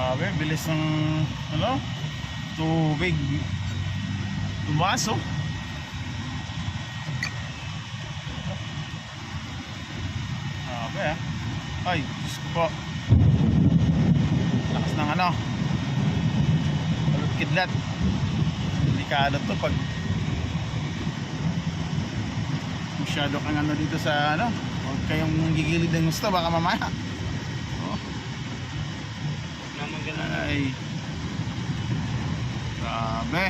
Grabe, bilis ng ano? Tubig. Tumaas oh. Grabe ah. Ay, Diyos ko po. Lakas ng ano. Kidlat. Delikado to pag masyado kang ano dito sa ano. Huwag kayong gigilid ng gusto, baka mamaya. Ay. Grabe.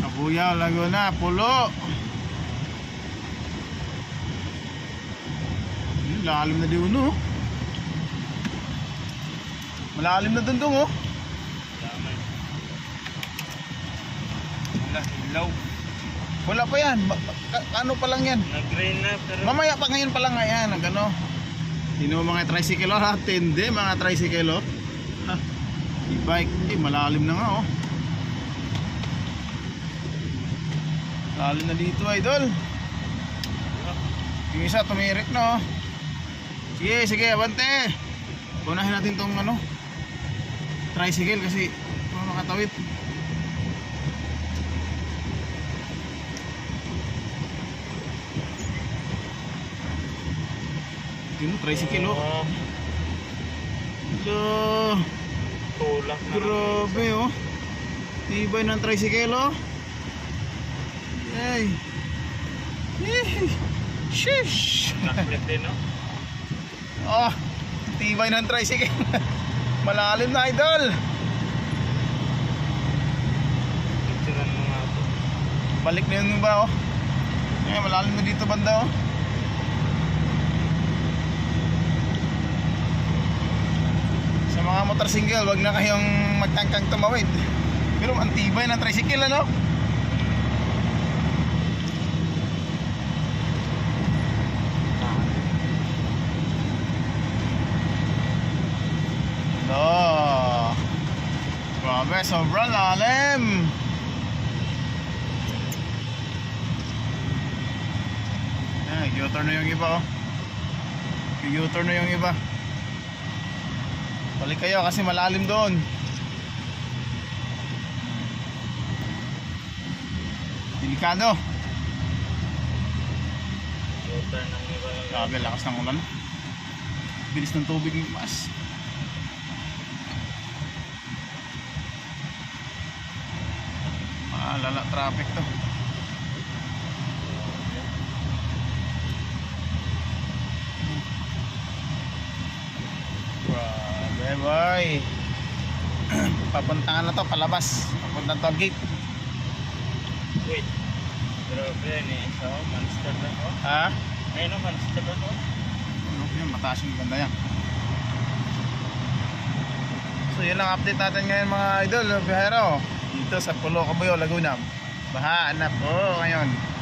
Kabuyaw, Laguna, Pulo. Lalim na di uno. oh. Malalim na dun dun oh. Wala, ilaw. Wala pa yan. Ano pa lang yan? Nag-rain na, pero Mamaya pa ngayon pa lang nga yan. Ang ano. Sino mga tricycle ha? Tindi mga tricycle oh. Ha. E-bike. Eh, malalim na nga oh. Lalim na dito idol. Yung isa tumirik na oh. Sige, sige, abante. Unahin natin tong ano. Tricycle kasi ano makatawid. Yun, tricycle oh. Hello. tulak na. Grabe oh. Tibay ng tricycle oh. Yay. Sheesh. Naklit din, no? Oh, tibay ng tricycle. Malalim na idol. Mo. Balik na yun ba oh. Eh, malalim na dito banda oh. Mga motorsingle, wag na kayong magtangkang tumawid. Pero ang tibay ng tricycle ano? No. Grabe, sobrang lalim. Ah, U-turn na yung iba oh. U-turn na yung iba. Balik kayo kasi malalim doon. Delikado. Grabe, lakas ng ulan. Bilis ng tubig ng mas. Ah, lala traffic to. Grabe boy. Papuntahan na to, palabas. Papunta to gate. Wait. Grabe eh. So, monster na to. Ha? Ayun o, monster na to. Ano yun, mataas yung ganda yan. So yun lang update natin ngayon mga idol, bihero. Dito sa Pulo Cabuyo, Laguna. Bahaan na po ngayon.